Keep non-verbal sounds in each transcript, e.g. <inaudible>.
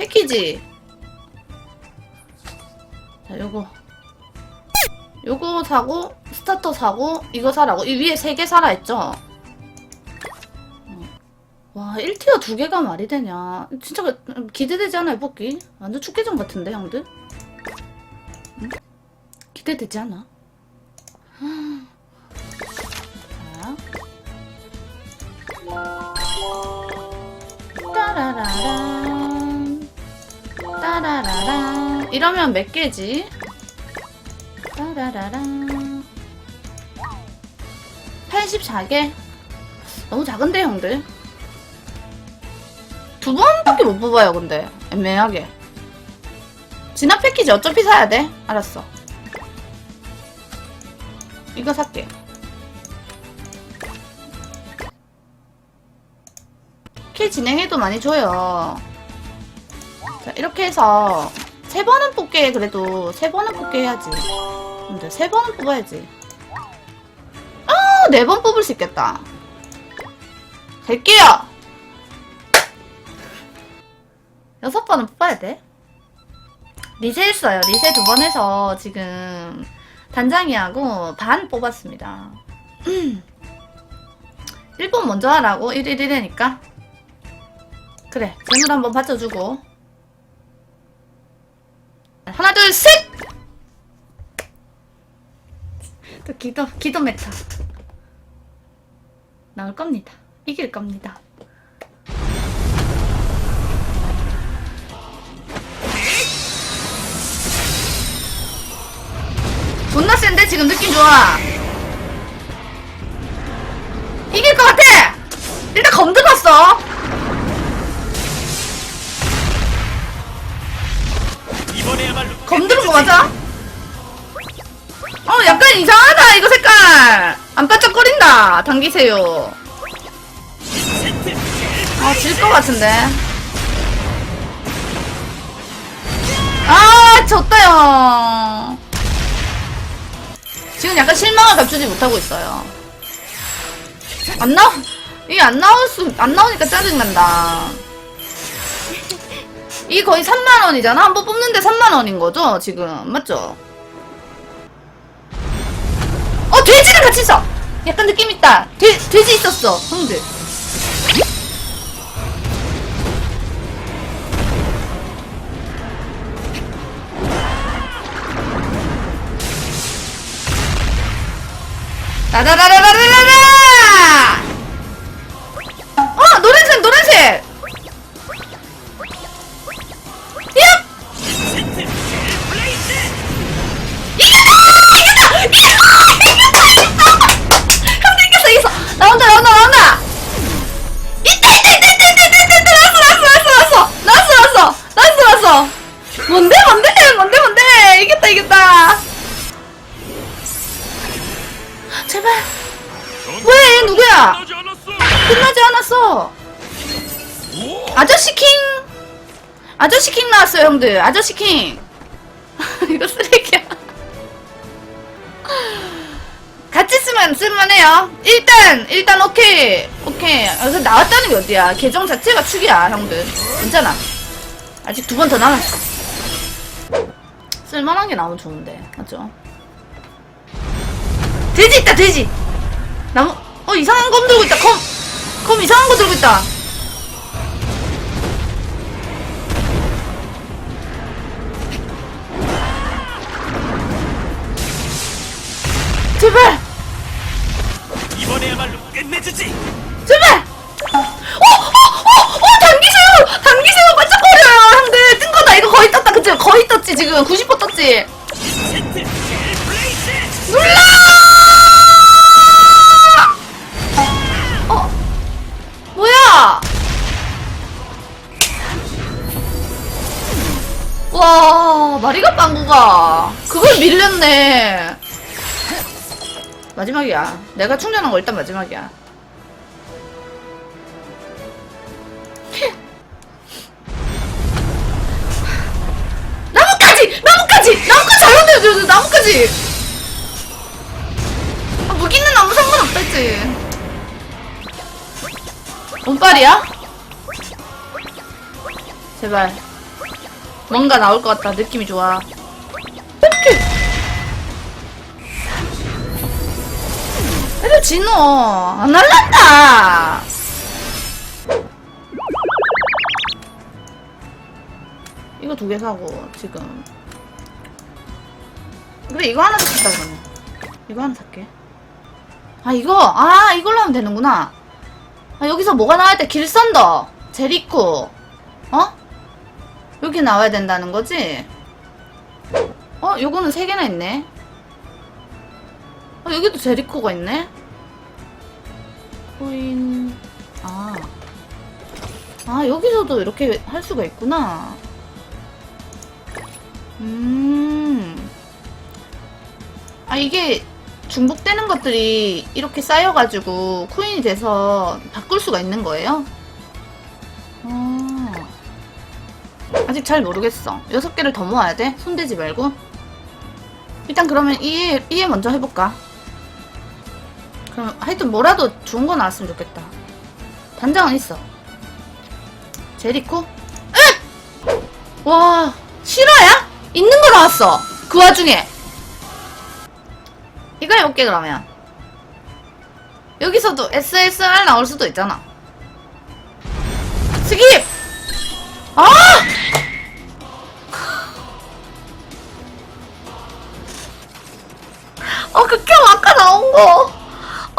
패키지. 자, 요거. 요거 사고, 스타터 사고, 이거 사라고. 이 위에 세 개 사라 했죠? 어. 와, 1티어 두 개가 말이 되냐. 진짜 그- 기대되지 않아요, 뽑기? 완전 축제장 같은데, 형들? 응? 기대되지 않아? <gasps> 자. 따라라란. 이러면 몇 개지? 따라라란. 84개? 너무 작은데, 형들? 두 번밖에 못 뽑아요, 근데. 애매하게. 진압 패키지 어차피 사야 돼. 알았어. 이거 살게. 킬 진행해도 많이 줘요. 자, 이렇게 해서 세 번은 뽑게 그래도 세 번은 뽑게 해야지. 근데 세 번은 뽑아야지. 아, 네 번 뽑을 수 있겠다. 갈게요. 여섯 번은 뽑아야 돼. 리세 했어요. 리세 두번 해서 지금 단장이하고 반 뽑았습니다. <clears throat> 1번 먼저 하라고 1일 1회니까 그래 재물 한번 받쳐주고 하나 둘 셋! 또 기도 기도 메타. 나올 겁니다. 이길 겁니다. 존나 센데? 지금 느낌 좋아 맞아? 어 약간 이상하다 이거 색깔. 안 반짝거린다. 당기세요. 아질 것 같은데. 아 졌다요 지금 약간 실망을 감추지 못하고 있어요. 안 나오 이게 안 나올 수 안 나오니까 짜증난다 이게 거의 3만원이잖아? 한 번 뽑는데 3만원인 거죠? 지금. 맞죠? 어, 돼지랑 같이 있어! 약간 느낌 있다. 돼, 돼지 있었어, 형들. 라라라라라라라! 끝나지 않았어. 아저씨 킹 아저씨 킹 나왔어요 형들. 아저씨 킹. <laughs> 이거 쓰레기야. 같이 쓰면 쓸만해요. 일단 일단 오케이. 오케이. 여기서 나왔다는 게 어디야? 계정 자체가 축이야 형들. 괜찮아. 아직 두 번 더 남았어. 쓸만한 게 나오면 좋은데. 맞죠? 돼지 있다 돼지. 나무 어 이상한 검 들고 있다. 검 검 이상한 거 들고 있다 제발 이번에야말로 끝내주지. 제발 어! 어! 어! 어! 당기세요! 당기세요! 반짝거려요 형들 뜬 거다 이거 거의 떴다 그치? 거의 떴지 지금 90% 떴지. 눌러! 어? 뭐야? 와, 마리가 빵구가 그걸 밀렸네. 마지막이야. 내가 충전한 거 일단 마지막이야. <laughs> 나무까지! 나무까지! 나무까지 잘못해줘! 나무까지! 아, 무기 있는 나무 상관없다 했지. 운빨이야? 제발. 뭔가 나올 것 같다. 느낌이 좋아. 이렇게. 애들 진호 안 날란다. 이거 두 개 사고 지금. 그래 이거 하나 샀다 그러면. 이거 하나 살게. 아 이거 아 이걸로 하면 되는구나. 아 여기서 뭐가 나와야 돼? 길선더, 제리코, 어? 여기 나와야 된다는 거지? 어 요거는 세 개나 있네. 어 여기도 제리코가 있네. 코인 아. 아 여기서도 이렇게 할 수가 있구나. 음. 아 이게 중복되는 것들이 이렇게 쌓여가지고 코인이 돼서 바꿀 수가 있는 거예요? 어. 아직 잘 모르겠어. 여섯 개를 더 모아야 돼? 손대지 말고. 일단 그러면 이해, 이해 먼저 해볼까? 그럼 하여튼 뭐라도 좋은 거 나왔으면 좋겠다. 단장은 있어. 제리코? 응! 와, 실화야? 있는 거 나왔어. 그 와중에. 이거 해볼게 그러면 여기서도 SSR 나올 수도 있잖아 스킵! 아! 어 극혐 아까 나온 거.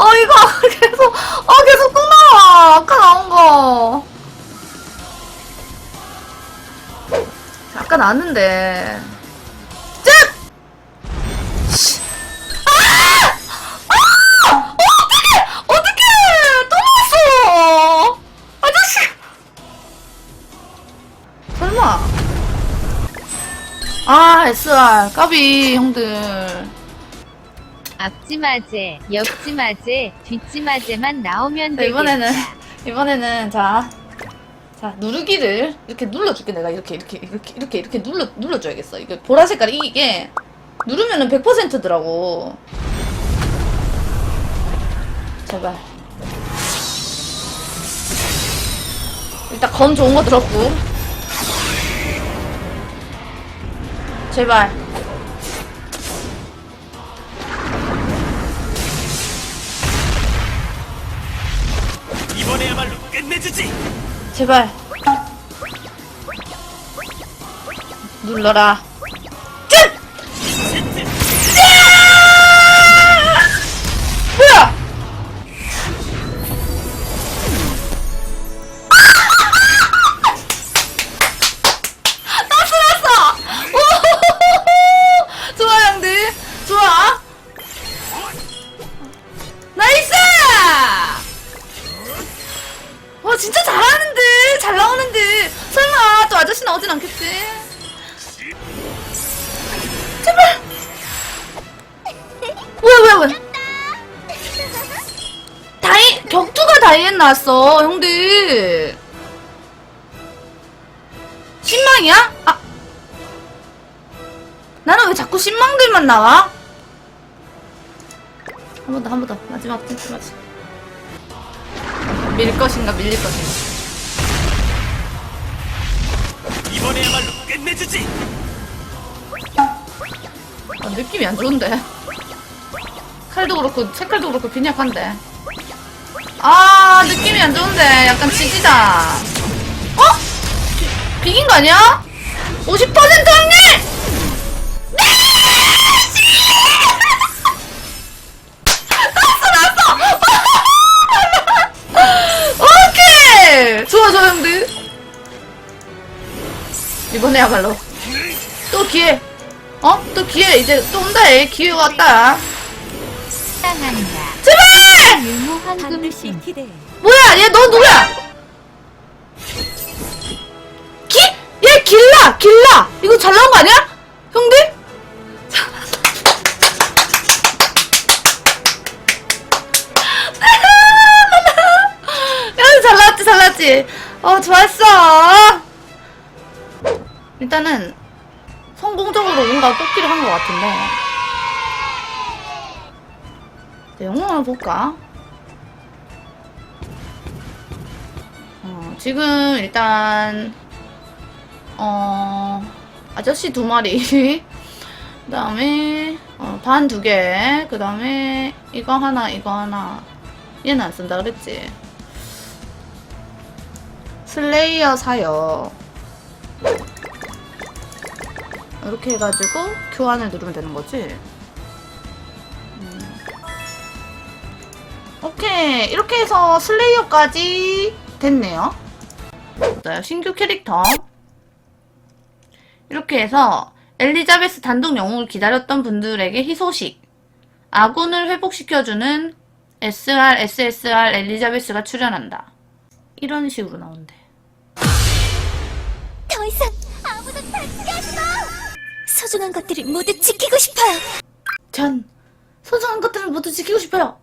어 이거 <laughs> 계속 어 계속 또 나와 아까 나온 거. 아까 나왔는데. 짠! 어떡해! 또 나왔어! 아저씨! 설마. 아, SR. 까비, 형들. 앞지마제, 옆지마제, 뒷지마제만 나오면 자, 되겠다. 이번에는, 이번에는, 자. 자, 누르기를 이렇게 눌러줄게. 내가 이렇게, 이렇게, 이렇게, 이렇게, 이렇게 눌러, 눌러줘야겠어. 이게 보라 색깔이 이게 누르면은 100%더라고. 제발. 일단 건 좋은 거 들었고. 제발. 제발. 눌러라. 다이앤 나왔어 형들. 신망이야? 아. 나는 왜 자꾸 신망들만 나와? 한 번 더 한 번 더. 마지막 마지막. 밀 것인가 밀릴 것인가. 이번에야말로 끝내주지. 아, 느낌이 안 좋은데. 칼도 그렇고 색깔도 그렇고 빈약한데 아 느낌이 안 좋은데 약간 지지다 어? 비, 비긴 거 아니야? 50% 확률! 네! <laughs> 좋아, 좋아, 형들. 이번에야말로. 또 기회. 어? 또 기회. 이제 또 온다, 애. 기회가 왔다. 사랑한다. 제발! 반드시. 뭐야, 얘 너 누구야? 기? 얘 길라! 길라! 이거 잘 나온 거 아니야? 형들? 야, <laughs> 잘 나왔지, 잘 나왔지. 어, 좋았어. 일단은 성공적으로 뭔가 뽑기를 한 것 같은데. 네, 영웅 한번 볼까? 어, 지금 일단 어 아저씨 두 마리. <laughs> 그 다음에, 어, 반 두 개. 그 다음에, 이거 하나, 이거 하나. 얘는 안 쓴다 그랬지. 슬레이어 사요. 이렇게 해가지고 교환을 누르면 되는 거지. 오케이. 이렇게 해서 슬레이어까지 됐네요. 자, 신규 캐릭터. 이렇게 해서 엘리자베스 단독 영웅을 기다렸던 분들에게 희소식. 아군을 회복시켜주는 SR, SSR 엘리자베스가 출연한다. 이런 식으로 나온대. 더 이상 아무도 다치게 하지 마! 소중한 것들을 모두 지키고 싶어요. 전 소중한 것들을 모두 지키고 싶어요.